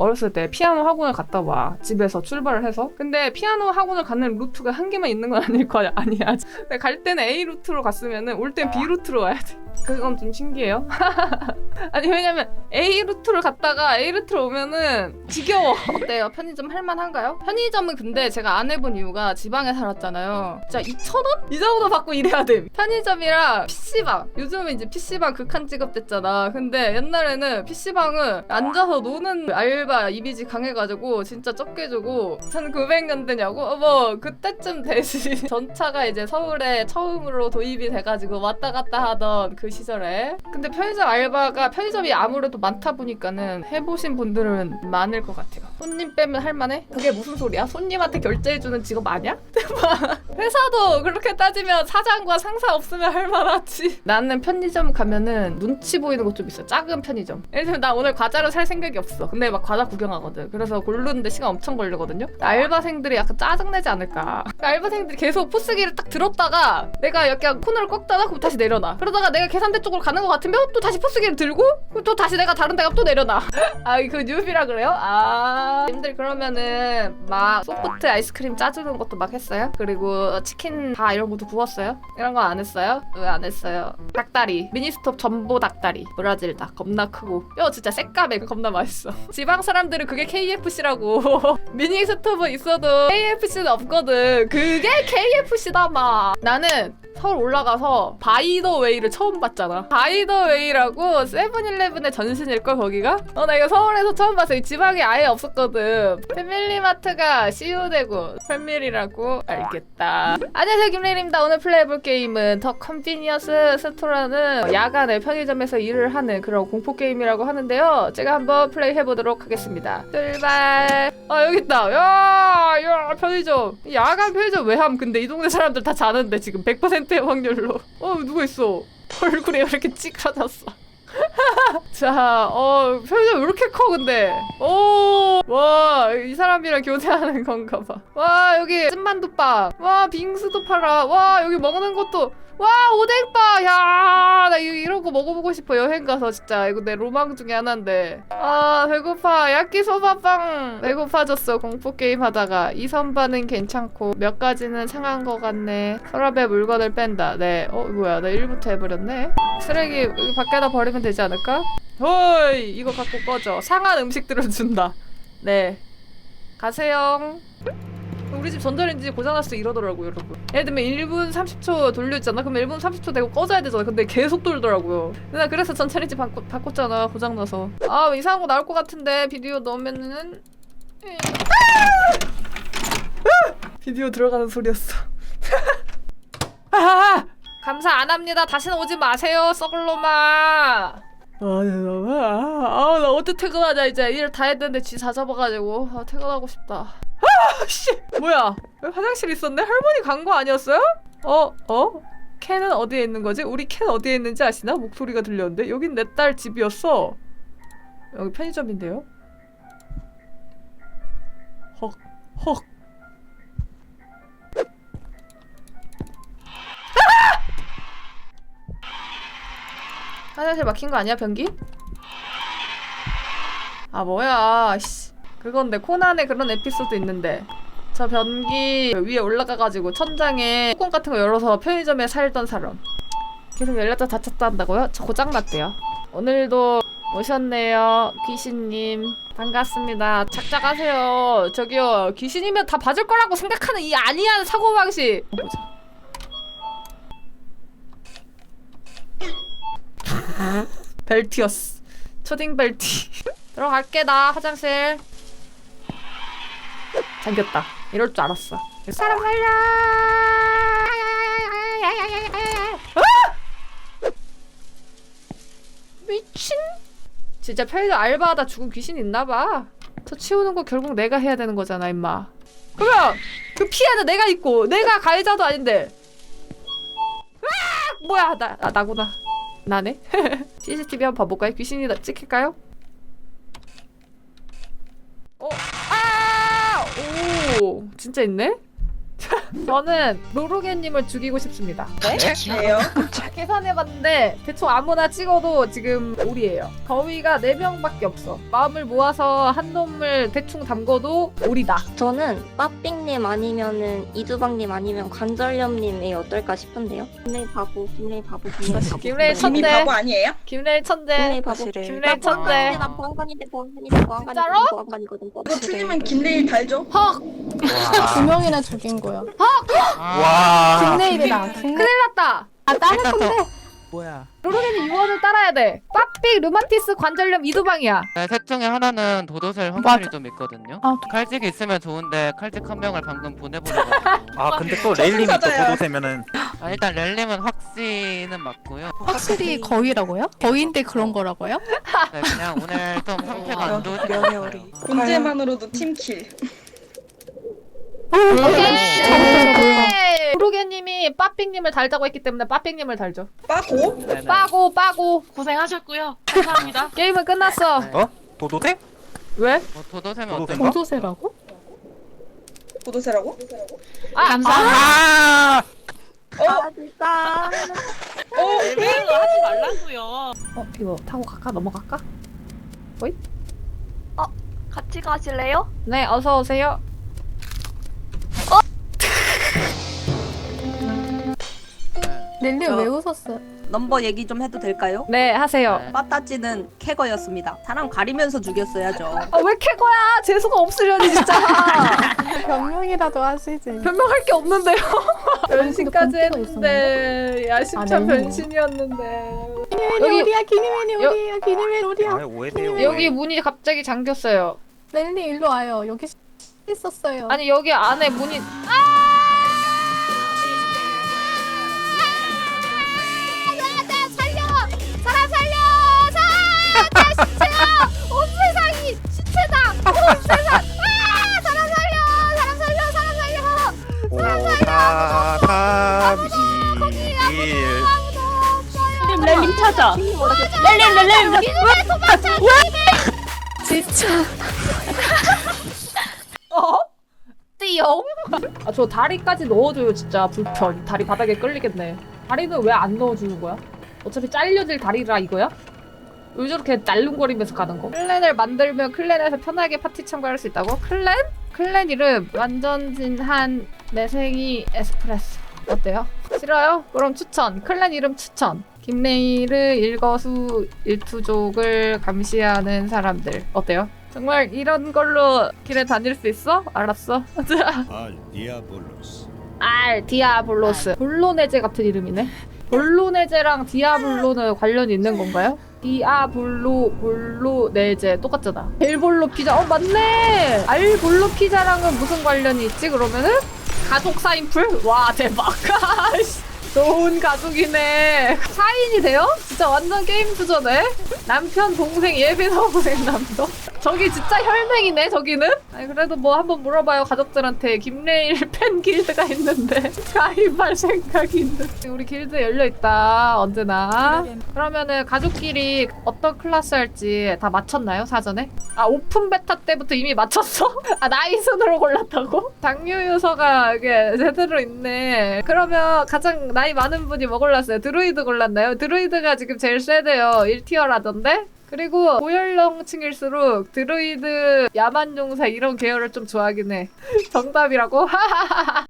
어렸을 때 피아노 학원을 갔다 와. 집에서 출발을 해서. 근데 피아노 학원을 가는 루트가 한 개만 있는 건 아닐 거 아니야. 근데 갈 때는 A 루트로 갔으면은 올 땐 B 루트로 와야 돼. 그건 좀 신기해요. 아니 왜냐면 A 루트를 갔다가 A 루트로 오면은 지겨워. 어때요? 편의점 할만한가요? 편의점은 근데 제가 안 해본 이유가 지방에 살았잖아요. 진짜 2,000원? 이 정도 받고 일해야 돼. 편의점이랑 PC방. 요즘은 이제 PC방 극한 직업 됐잖아. 근데 옛날에는 PC방은 앉아서 노는 알바 이미지 강해가지고 진짜 적게 주고 1900년대냐고? 어머 그때쯤 되지 전차가 이제 서울에 처음으로 도입이 돼가지고 왔다 갔다 하던 그 시절에 근데 편의점 알바가 편의점이 아무래도 많다 보니까는 해보신 분들은 많을 것 같아요 손님 빼면 할만해? 그게 무슨 소리야? 손님한테 결제해주는 직업 아니야? 회사도 그렇게 따지면 사장과 상사 없으면 할만하지. 나는 편의점 가면은 눈치 보이는 곳좀 있어. 작은 편의점. 예를 들면 나 오늘 과자를 살 생각이 없어. 근데 막 과자 구경하거든. 그래서 고르는데 시간 엄청 걸리거든요. 알바생들이 약간 짜증내지 않을까. 그 알바생들이 계속 포스기를 딱 들었다가 내가 약간 코너를 꺾다가 그럼 다시 내려놔. 그러다가 내가 계산대 쪽으로 가는 것 같으면 또 다시 포스기를 들고 또 다시 내가 다른 데 가면 또 내려놔. 아, 그 뉴비라 그래요? 아. 님들 그러면은 막 소프트 아이스크림 짜주는 것도 막 했어요? 그리고 치킨 다 이런 것도 구웠어요? 이런 거 안 했어요? 왜 안 했어요? 닭다리. 미니스톱 전보 닭다리. 브라질 닭. 겁나 크고. 뼈 진짜 새까매. 겁나 맛있어. 지방 사람들은 그게 KFC라고. 미니 스톱은 있어도 KFC는 없거든. 그게 KFC다 마. 나는 서울 올라가서 바이더웨이를 처음 봤잖아. 바이더웨이라고 세븐일레븐의 전신일걸 거기가? 어 나 이거 서울에서 처음 봤어. 이 지방에 아예 없었거든. 패밀리마트가 CU되고 패밀리라고 알겠다. 안녕하세요 김래입니다. 오늘 플레이해볼 게임은 더 컨비니언스 스토어라는 야간에 편의점에서 일을 하는 그런 공포 게임이라고 하는데요. 제가 한번 플레이해보도록 하겠습니다. 출발. 아 여기 있다. 야, 야 편의점. 야간 편의점 왜 함? 근데 이 동네 사람들 다 자는데 지금 100%의 확률로. 어 누구 있어? 얼굴이 왜 이렇게 찌그러졌어? 자, 어, 편의점 왜 이렇게 커, 근데? 오, 와, 이 사람이랑 교제하는 건가 봐. 와, 여기 찐만두빵. 와, 빙수도 팔아. 와, 여기 먹는 것도. 와, 오뎅빵. 야, 나 이런 거 먹어보고 싶어, 여행 가서 진짜. 이거 내 로망 중에 하나인데. 아, 배고파. 야끼소바빵. 배고파졌어, 공포게임 하다가. 이 선반은 괜찮고, 몇 가지는 상한 것 같네. 서랍에 물건을 뺀다. 네. 어, 뭐야, 나 1부터 해버렸네. 쓰레기 밖에다 버리면 되지 않을까? 허이 이거 갖고 꺼져 상한 음식들을 준다 네. 가세요. 우리 집 전자레인지 고장났어 이러더라고요 여러분. 예를 들면 1분 30초 돌려있잖아? 그럼 1분 30초 되고 꺼져야 되잖아. 근데 계속 돌더라고요. 나 그래서 전자레인지 바꿔, 바꿨잖아 고장나서. 아 이상한 거 나올 것 같은데 비디오 넣으면은. 비디오 들어가는 소리였어. 아! 감사 안 합니다. 다시는 오지 마세요, 썩을 놈아. 아, 아, 나 어떻게 퇴근하자 이제 일 다 했는데 쥐다 잡아가지고 아, 퇴근하고 싶다. 아, 씨, 뭐야? 왜 화장실 있었네? 할머니 간 거 아니었어요? 어, 어? 캔은 어디에 있는 거지? 우리 캔 어디에 있는지 아시나? 목소리가 들렸는데 여긴 내 딸 집이었어. 여기 편의점인데요? 헉, 헉. 화장실 막힌 거 아니야 변기? 아 뭐야 씨. 그건데 코난에 그런 에피소드 있는데. 저 변기 위에 올라가가지고 천장에 뚜껑 같은 거 열어서 편의점에 살던 사람. 계속 열렸다 닫혔다 한다고요? 저 고장났대요. 오늘도 오셨네요 귀신님. 반갑습니다. 작작하세요. 저기요 귀신이면 다 봐줄 거라고 생각하는 이 아니한 사고방식. 어, 보자 벨티였어. 초딩 벨티. 들어갈게 나 화장실. 잠겼다. 이럴 줄 알았어. 사람 살려. 아! 미친. 진짜 편의점 알바하다 죽은 귀신 있나봐. 저 치우는 거 결국 내가 해야 되는 거잖아, 임마. 그러면 그 피해는 내가 있고 내가 가해자도 아닌데. 으악! 뭐야 나 아, 나구나. 나네. CCTV 한번 봐볼까요? 귀신이 나 찍힐까요? 어, 아, 오, 진짜 있네. 저는 로로게님을 죽이고 싶습니다. 왜요? 계산해봤는데 대충 아무나 찍어도 지금 오리예요. 거위가 4명밖에 없어. 마음을 모아서 한 놈을 대충 담궈도 오리다. 저는 빠삥님 아니면은 이두방님 아니면 관절염님이 어떨까 싶은데요. 김레이 바보, 김레이 바보, 김레이 바보. 김레이 천재. 바보 아니에요? 김레일 천재. 김레이 바보. 김레일 천재. 보안관인데 나 보안관인데 보안관인데 보안관이거든 진짜로? 보안관이거든. 이거 틀리면 김내일 달죠? 헉! 두 명이나 죽인 거야. 와. 김내일이다. 김내... 큰일 났다. 아 다른 건데. 뭐야? 로로게님 유언을 따라야 돼. 빠삐, 르마티스, 관절염, 이두방이야. 네, 셋 중에 하나는 도도새 확률이 좀 있거든요. 아, 칼직 있으면 좋은데 칼직 한 명을 방금 보내보려고. 아 근데 또 레일님이 또 찾아요. 도도새면은 아, 일단 렐님은 확신은 맞고요. 확실히 거위라고요? 거위인데 그런 거라고요? 네, 그냥 오늘 좀 상태가 안 좋으신 것 같아요. 문제만으로도 팀킬. 오케이. 로로게님이 빠삐님을 달자고 했기 때문에 빠삐님을 달죠. 빠고? 빠고, 빠고. 고생하셨고요. 감사합니다. 게임은 끝났어. 네. 어? 도도새? 왜? 뭐 도도새면 도도새? 어떨까? 보조새라고? 보도세라고? 아, 아! 아 진짜. 벨베로 하지 말라고요. 어, 이거 타고 갈까? 넘어갈까? 같이 가실래요? 네, 어서 오세요. 릴리 저- 왜 웃었어? 넘버 얘기 좀 해도 될까요? 네, 하세요. 네. 빠따찌는 캐거였습니다. 사람 가리면서 죽였어야죠. 아, 왜 캐거야? 재수가 없으려니, 진짜. 변명이라도 하시지. 변명할 게 없는데요. 변신까지 했는데 야심찬 아, 네. 변신이었는데 여기- 우리야. 기니맨이 여- 우리야. 기니맨 우리야. 아 오해돼요. 여기 문이 갑자기 잠겼어요. 릴리 일로 와요. 여기 있었어요. 아니 여기 안에 문이 오사삼이일 렐림 찾아. 렐림 렐림. 진짜. 띠용. 아 저 다리까지 넣어줘요 진짜 불편. 다리 바닥에 끌리겠네. 다리는 왜 안 넣어주는 거야? 어차피 잘려질 다리라 이거야? 왜 저렇게 날름거리면서 가는 거? 클랜을 만들면 클랜에서 편하게 파티 참가할 수 있다고? 클랜? 클랜 이름 완전 진한 매생이 에스프레소 어때요? 싫어요? 그럼 추천 클랜 이름 추천 김레이르 일거수 일투족을 감시하는 사람들 어때요? 정말 이런 걸로 길에 다닐 수 있어? 알았어 알 디아볼로스 알 디아블로스 볼로네제 같은 이름이네 볼로네제랑 디아블로는 관련이 있는 건가요? 디아블로 볼로 네제 똑같잖아. 벨볼로 피자. 어 맞네! 알볼로 피자랑은 무슨 관련이 있지 그러면은? 가족 사인풀? 와 대박 좋은 가족이네. 사인이 돼요? 진짜 완전 게임 수저네 남편 동생 예비 동생 남도? 저기 진짜 혈맹이네 저기는? 아니 그래도 뭐 한번 물어봐요 가족들한테. 김레일 팬 길드가 있는데. 가입할 생각이 있는데 우리 길드 열려있다 언제나. 그러면은 가족끼리 어떤 클래스 할지 다 맞췄나요 사전에? 아 오픈 베타 때부터 이미 맞췄어? 아 나이 순으로 골랐다고? 당뇨유서가 이게 제대로 있네. 그러면 가장 나이 많은 분이 뭐 골랐어요? 드루이드 골랐나요? 드루이드가 지금 제일 세대요 1티어라던데? 그리고 고연령층일수록 드루이드, 야만용사 이런 계열을 좀 좋아하긴 해. 정답이라고?